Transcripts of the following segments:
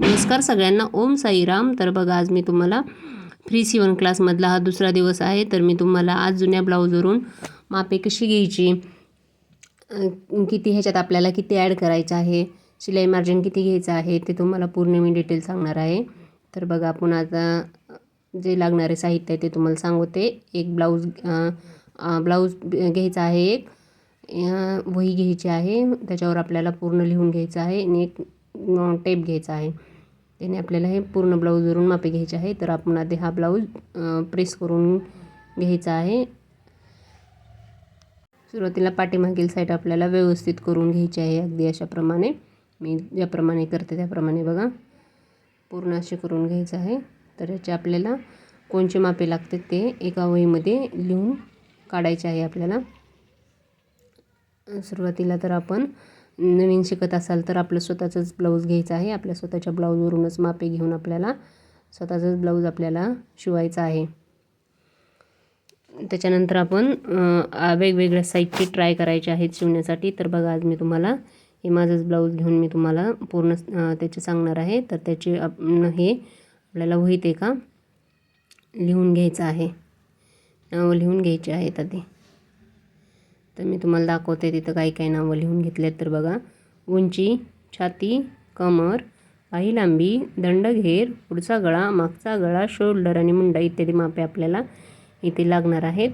नमस्कार सगळ्यांना. ओम साईराम. तर बघा आज मी तुम्हाला फ्री सिवन क्लासमधला हा दुसरा दिवस आहे. तर मी तुम्हाला आज जुन्या ब्लाऊजवरून मापे कशी घ्यायची किती ह्याच्यात आपल्याला किती ॲड करायचं आहे शिलाई मार्जिन किती घ्यायचं आहे ते तुम्हाला पूर्ण मी डिटेल सांगणार आहे. तर बघा आपण आता जे लागणारे साहित्य आहे ते तुम्हाला सांगते. एक ब्लाऊज ब्लाऊज घ्यायचा आहे एक. वही घ्यायची आहे. त्याच्यावर आपल्याला पूर्ण लिहून घ्यायचं आहे. आणि एक टेप घ्यायचा आहे. त्याने आपल्याला हे पूर्ण ब्लाऊजवरून मापे घ्यायचे आहे. तर आपण आधी हा ब्लाऊज प्रेस करून घ्यायचा आहे. सुरुवातीला पाठीमागील साईड आपल्याला व्यवस्थित करून घ्यायची आहे. अगदी अशाप्रमाणे. मी ज्याप्रमाणे करते त्याप्रमाणे बघा. पूर्ण असे करून घ्यायचं आहे. तर याचे आपल्याला कोणचे मापे लागते ते एका वहीमध्ये लिहून काढायचे आहे आपल्याला. सुरुवातीला तर आपण नवीन शिकत असाल तर आपलं स्वतःचंच ब्लाऊज घ्यायचं आहे. आपल्या स्वतःच्या ब्लाऊजवरूनच मापे घेऊन आपल्याला स्वतःचंच ब्लाऊज आपल्याला शिवायचा आहे. त्याच्यानंतर आपण वेगवेगळ्या साईजचे ट्राय करायचे आहेत शिवण्यासाठी. तर बघा आज मी तुम्हाला हे माझंच ब्लाऊज घेऊन मी तुम्हाला पूर्ण त्याचे सांगणार आहे. तर त्याचे आप हे आपल्याला वहीत एका लिहून घ्यायचं आहे. नावं लिहून घ्यायचे आहेत आधी. तर मी तुम्हाला दाखवते तिथं काही काही नावं लिहून घेतलेत. तर बघा उंची छाती कमर पाही लांबी दंडघेर पुढचा गळा मागचा गळा शोल्डर आणि मुंडा इत्यादी मापे आपल्याला इथे लागणार आहेत.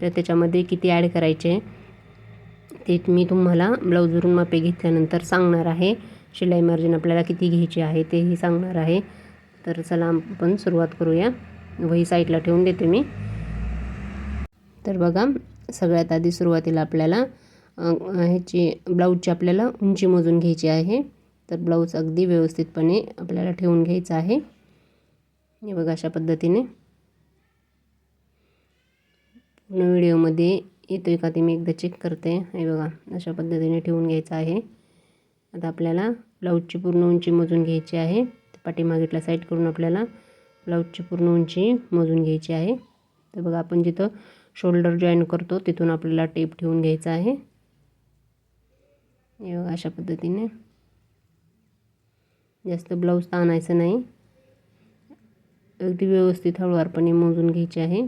तर त्याच्यामध्ये किती ॲड करायचे ते मी तुम्हाला ब्लाऊजवरून मापे घेतल्यानंतर सांगणार आहे. शिलाई मार्जिन आपल्याला किती घ्यायची आहे तेही सांगणार आहे. तर चला आपण सुरुवात करूया. वही साईडला ठेवून देते मी. तर बघा सगळ्यात आधी सुरुवातीला आपल्याला ह्याची ब्लाऊजची आपल्याला उंची मोजून घ्यायची आहे. तर ब्लाऊज अगदी व्यवस्थितपणे आपल्याला ठेवून घ्यायचं आहे. हे बघा अशा पद्धतीने. पूर्ण व्हिडिओमध्ये येतो आहे का ते मी एकदा चेक करते. हे बघा अशा पद्धतीने ठेवून घ्यायचं आहे. आता आपल्याला ब्लाऊजची पूर्ण उंची मोजून घ्यायची आहे. पाठीमागेटला साईड करून आपल्याला ब्लाऊजची पूर्ण उंची मोजून घ्यायची आहे. तर बघा आपण जिथं शोल्डर जॉईन करतो. तिथून आपल्याला टेप ठेवून घ्यायचा आहे. अशा पद्धतीने. जास्त ब्लाऊज ताणायचं नाही. अगदी व्यवस्थित हळूवारपणे मोजून घ्यायचे आहे.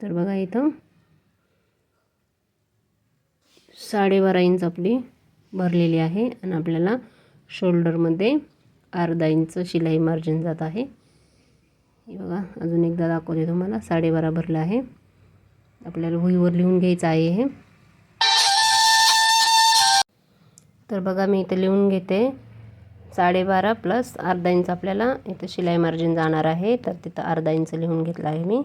तर बघा इथं. साडेबारा इंच आपली भरलेली आहे आणि आपल्याला शोल्डरमध्ये अर्धा इंच शिलाई मार्जिन जात आहे. हे बघा अजून एकदा दाखवते तुम्हाला. साडेबारा भरलं आहे. आपल्याला हुईवर लिहून घ्यायचं आहे हे. तर बघा मी इथं लिहून घेते. साडेबारा प्लस अर्धा इंच आपल्याला इथं शिलाई मार्जिन जाणार आहे. तर तिथं अर्धा इंच लिहून घेतलं आहे मी.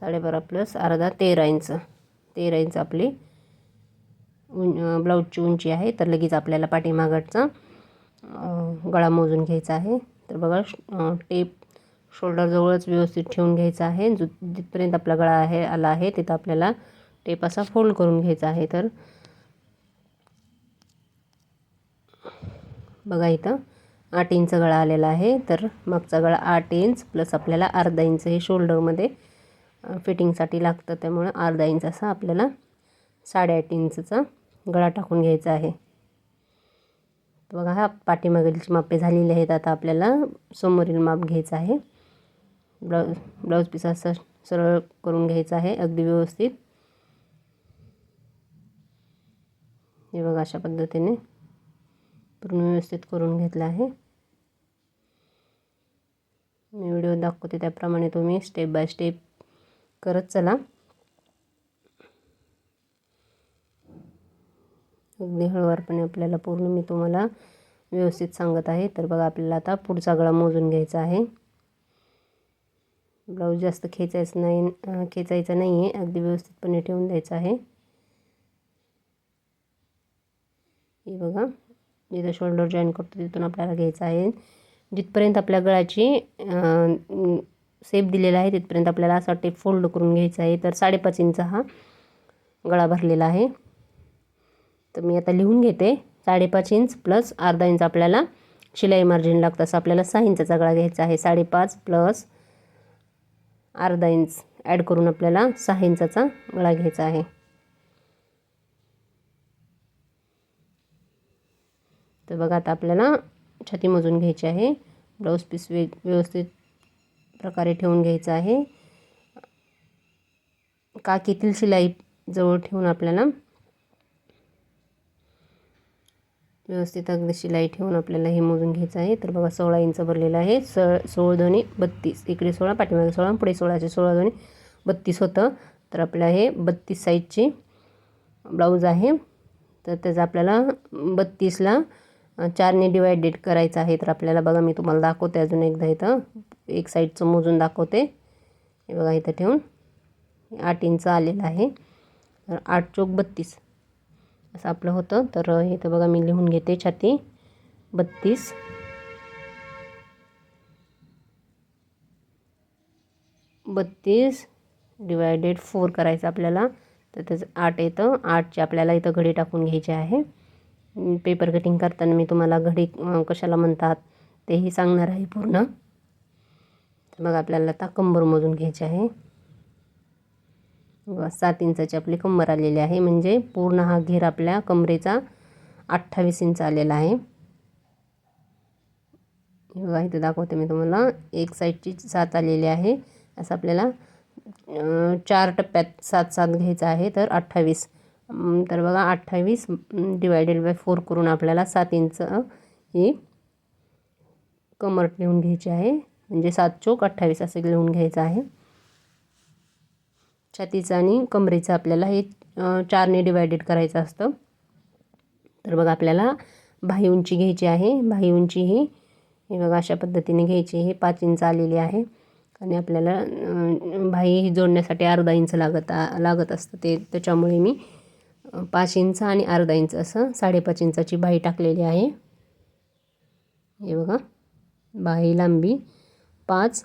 साडेबारा प्लस अर्धा तेरा इंच. तेरा इंच आपली उं ब्लाऊजची उंची आहे. तर लगेच आपल्याला पाठीमागटचा गळा मोजून घ्यायचा आहे. तर बघा टेप शोल्डरजवळच व्यवस्थित ठेवून घ्यायचा आहे. जो जिथपर्यंत आपला गळा आहे आला आहे तिथं आपल्याला टेप असा फोल्ड करून घ्यायचा आहे. तर बघा इथं आठ इंच गळा आलेला आहे. तर मागचा गळा आठ इंच प्लस आपल्याला अर्धा इंच हे शोल्डरमध्ये फिटिंगसाठी लागतं. त्यामुळं अर्धा इंच असा आपल्याला साडेआठ इंचचा गळा टाकून घ्यायचा आहे. बघा हा पाठीमागीलची मापे झालेली आहेत आता आपल्याला समोरील माप घ्यायचं आहे. ब्लाऊज ब्लाऊज पीस असं सरळ करून घ्यायचं आहे अगदी व्यवस्थित. हे बघा अशा पद्धतीने पूर्ण व्यवस्थित करून घेतलं आहे. मी व्हिडिओ दाखवते त्याप्रमाणे तुम्ही स्टेप बाय स्टेप करत चला. अगदी हळूवारपणे आपल्याला पूर्ण मी तुम्हाला व्यवस्थित सांगत आहे. तर बघा आपल्याला आता पुढचा गळा मोजून घ्यायचा आहे. ब्लाऊज जास्त खेचायचं नाही खेचायचं नाही आहे अगदी व्यवस्थितपणे ठेवून द्यायचं आहे. हे बघा जिथं शोल्डर जॉईन करतो तिथून आपल्याला घ्यायचं आहे. जिथपर्यंत आपल्या गळाची सेप दिलेला आहे तिथपर्यंत आपल्याला असा टेप फोल्ड करून घ्यायचा आहे. तर साडेपाच इंच हा गळा भरलेला आहे. तर मी आता लिहून घेते. साडेपाच इंच प्लस अर्धा इंच आपल्याला शिलाई मार्जिन लागतं. असं आपल्याला सहा इंचाचा गळा घ्यायचा आहे. साडेपाच प्लस अर्धा इंच ॲड करून आपल्याला सहा इंचाचा गळा घ्यायचा आहे. तर बघा आता आपल्याला छाती मोजून घ्यायची आहे. ब्लाऊज पीस वे व्यवस्थित प्रकारे ठेवून घ्यायचं आहे. काकीतील शिलाई जवळ ठेवून आपल्याला व्यवस्थित अगदी शिलाई ठेवून आपल्याला हे मोजून घ्यायचं आहे. तर बघा सोळा इंच भरलेलं आहे. स सोळा दोन्ही बत्तीस. इकडे सोळा पाठीमागे सोळा पुढे सोळाचे सोळा दोन्ही बत्तीस होतं. तर आपल्या हे बत्तीस साईजची ब्लाऊज आहे. तर त्याचा आपल्याला बत्तीसला चारने डिवायडेड करायचं आहे. तर आपल्याला बघा मी तुम्हाला दाखवते अजून एकदा इथं. एक साईडचं मोजून दाखवते. हे बघा इथं ठेवून. आठ इंच आलेलं आहे. तर आठ चोक बत्तीस. असं आपलं होतं. तर इथं बघा मी लिहून घेते छाती. बत्तीस. बत्तीस डिवायडेड फोर करायचं आपल्याला. तर त्याचं आठ येतं. आठचे आपल्याला इथं घडी टाकून घ्यायचे आहे. पेपर कटिंग करताना मी तुम्हाला घडी कशाला म्हणतात तेही सांगणार आहे पूर्ण. तर मग आपल्याला आता कंबर मोजून घ्यायचे आहे. सात इंचाची आपली कंबर आलेली आहे. म्हणजे पूर्ण हा घेर आपल्या कमरेचा अठ्ठावीस इंच आलेला आहे. बघा इथं दाखवते मी तुम्हाला. एक साईडची सात आलेली आहे. असं आपल्याला चार टप्प्यात सात सात घ्यायचं आहे तर अठ्ठावीस. तर बघा अठ्ठावीस डिवायडेड बाय फोर करून आपल्याला सात इंच ही कमर लिहून घ्यायची आहे. म्हणजे सात चोक अठ्ठावीस असं लिहून घ्यायचं आहे. छातीचं आणि कमरेचं आपल्याला हे चारने डिवायडेड करायचं असतं. तर बघा आपल्याला भाई उंची घ्यायची आहे. भाई उंची ही हे बघा अशा पद्धतीने घ्यायची हे पाच इंच आलेली आहे. आणि आपल्याला भाई जोडण्यासाठी अर्धा इंच लागत लागत असतं ते. त्याच्यामुळे मी पाच इंच आणि अर्धा इंच असं साडेपाच इंचाची बाई टाकलेली आहे. हे बघा बाही लांबी पाच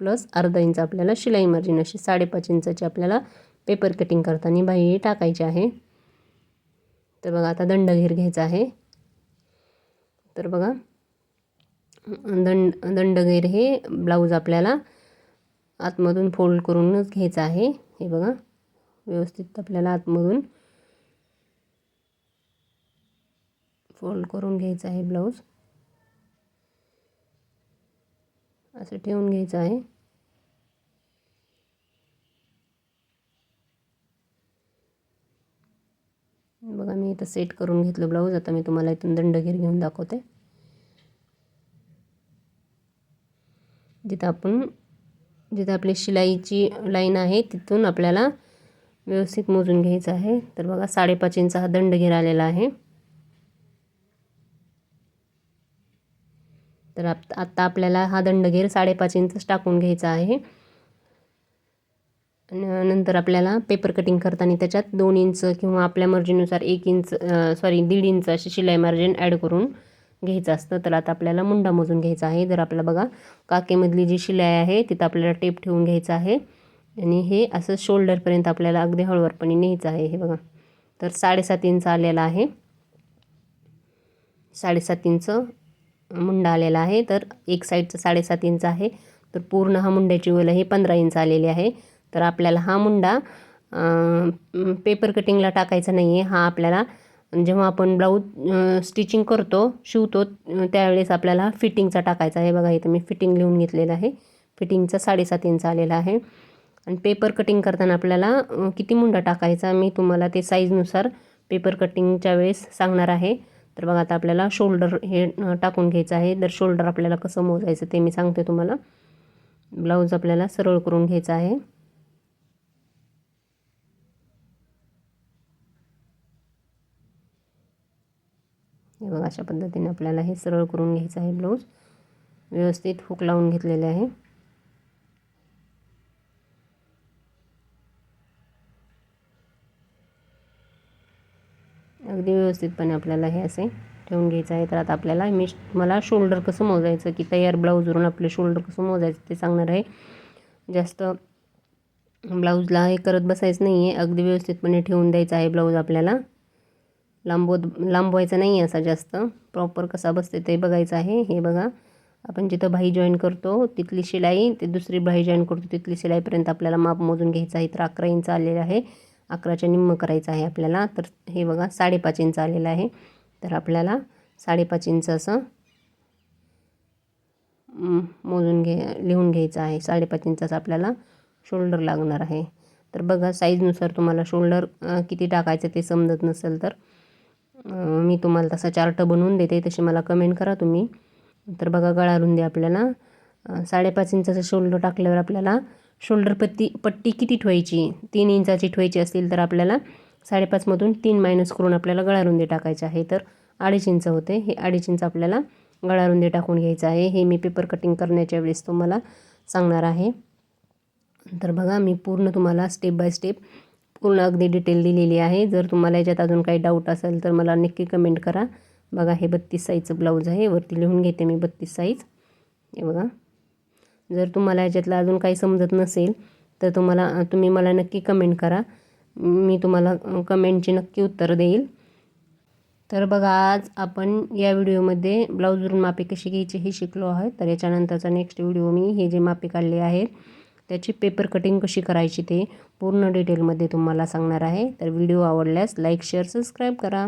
प्लस अर्धा इंच आपल्याला शिलाई मार्जिन अशी साडेपाच इंचाची आपल्याला पेपर कटिंग करताना बाही टाकायची आहे. तर बघा आता दंडघेर घ्यायचा आहे. तर बघा दंड दंडघेर हे ब्लाऊज आपल्याला आतमधून फोल्ड करूनच घ्यायचं आहे. हे बघा व्यवस्थित आपल्याला आतमधून फोल्ड करून घ्यायचं आहे ब्लाऊज असं ठेवून घ्यायचं आहे. बघा मी इथं सेट करून घेतलं ब्लाऊज आता मी तुम्हाला इथून दंडगीर घेऊन दाखवते. जिथं आपण जिथं आपली शिलाईची लाईन आहे तिथून आपल्याला व्यवस्थित मोजून घ्यायचं आहे. तर बघा साडेपाच इंच हा दंडगीर आलेला आहे. तर आत्ता आपल्याला हा दंडघेर साडेपाच इंचच टाकून घ्यायचा आहे. नंतर आपल्याला पेपर कटिंग करताना त्याच्यात दोन इंच किंवा आपल्या मर्जीनुसार एक इंच सॉरी दीड इंच अशी शिलाई मार्जिन ॲड करून घ्यायचं असतं. तर आता आपल्याला मुंडा मोजून घ्यायचा आहे. जर आपल्याला बघा काकेमधली जी शिलाई आहे तिथं आपल्याला टेप ठेवून घ्यायचं आहे. आणि हे असं शोल्डरपर्यंत आपल्याला अगदी हळूवारपणे न्यायचं आहे. हे बघा तर साडेसात इंच आलेला आहे. साडेसात इंच मुंडा आलेला आहे. तर एक साईडचं साडेसात इंच आहे. तर पूर्ण हा मुंड्याची वल ही पंधरा इंच आलेली आहे. तर आपल्याला हा मुंडा पेपर कटिंगला टाकायचा नाही आहे हा आपल्याला जेव्हा आपण ब्लाऊज स्टिचिंग करतो शिवतो त्यावेळेस आपल्याला फिटिंगचा टाकायचा आहे. बघा इथं मी फिटिंग लिहून घेतलेलं आहे. फिटिंगचा साडेसात इंच आलेला आहे. आणि पेपर कटिंग करताना आपल्याला किती मुंडा टाकायचा मी तुम्हाला ते साईजनुसार पेपर कटिंगच्या वेळेस सांगणार आहे. तर बघा आता आपल्याला शोल्डर हे टाकून घ्यायचं आहे. तर शोल्डर आपल्याला कसं मोजायचं ते मी सांगते तुम्हाला. ब्लाऊज आपल्याला सरळ करून घ्यायचा आहे. हे बघा अशा पद्धतीने आपल्याला हे सरळ करून घ्यायचं आहे ब्लाऊज व्यवस्थित हुक लावून घेतलेले आहे. अगदी व्यवस्थितपणे आपल्याला हे असे ठेवून घ्यायचं आहे. तर आता आपल्याला मी मला शोल्डर कसं मोजायचं की तयार ब्लाऊजवरून आपले शोल्डर कसं मोजायचं ते सांगणार आहे. जास्त ब्लाऊजला हे करत बसायचं नाही आहे अगदी व्यवस्थितपणे ठेवून द्यायचं आहे ब्लाऊज आपल्याला. लांबवत लांबवायचा नाही आहे असा जास्त. प्रॉपर कसा बसते ते बघायचं आहे. हे बघा. आपण जिथं भाई जॉईन करतो तिथली शिलाई ते दुसरी भाई जॉईन करतो तिथली शिलाईपर्यंत आपल्याला माप मोजून घ्यायचं आहे. तर अकरा इंच आलेलं आहे. अकराच्या निम्म करायचं आहे आपल्याला. तर हे बघा साडेपाच इंच आलेलं आहे. तर आपल्याला साडेपाच इंच असं मोजून घे लिहून घ्यायचं आहे. साडेपाच इंचाचा आपल्याला शोल्डर लागणार आहे. तर बघा साईजनुसार तुम्हाला शोल्डर किती टाकायचं ते समजत नसेल तर मी तुम्हाला तसा चार्ट बनवून देते. तशी मला कमेंट करा तुम्ही. तर बघा गळा रुंदी आपल्याला साडेपाच इंचाचं शोल्डर टाकल्यावर आपल्याला शोल्डर पत्ती पट्टी किती ठेवायची? तीन इंचाची ठेवायची असतील तर आपल्याला साडेपाचमधून तीन मायनस करून आपल्याला गळारुंदी टाकायची आहे. तर अडीच इंच होते. हे अडीच इंच आपल्याला गळारुंदी टाकून घ्यायचं आहे. हे मी पेपर कटिंग करण्याच्या वेळेस तुम्हाला सांगणार आहे. तर बघा मी पूर्ण तुम्हाला स्टेप बाय स्टेप पूर्ण अगदी डिटेल दिलेली आहे. जर तुम्हाला याच्यात अजून काही डाऊट असेल तर मला नक्की कमेंट करा. बघा हे बत्तीस साईजचं ब्लाऊज आहे. वरती लिहून घेते मी बत्तीस साईज हे बघा. जर तुम्हाला याच्यातलं अजून काही समजत नसेल तर तुम्हाला तुम्ही मला नक्की कमेंट करा. मी तुम्हाला कमेंटची नक्की उत्तर देईल. तर बघा आज आपण या व्हिडिओमध्ये ब्लाऊजवरून मापे कशी घ्यायची हे शिकलो आहे. तर याच्यानंतरचा नेक्स्ट व्हिडिओ मी हे जे मापे काढले आहेत त्याची पेपर कटिंग कशी करायची ते पूर्ण डिटेलमध्ये तुम्हाला सांगणार आहे. तर व्हिडिओ आवडल्यास लाईक शेअर सबस्क्राईब करा.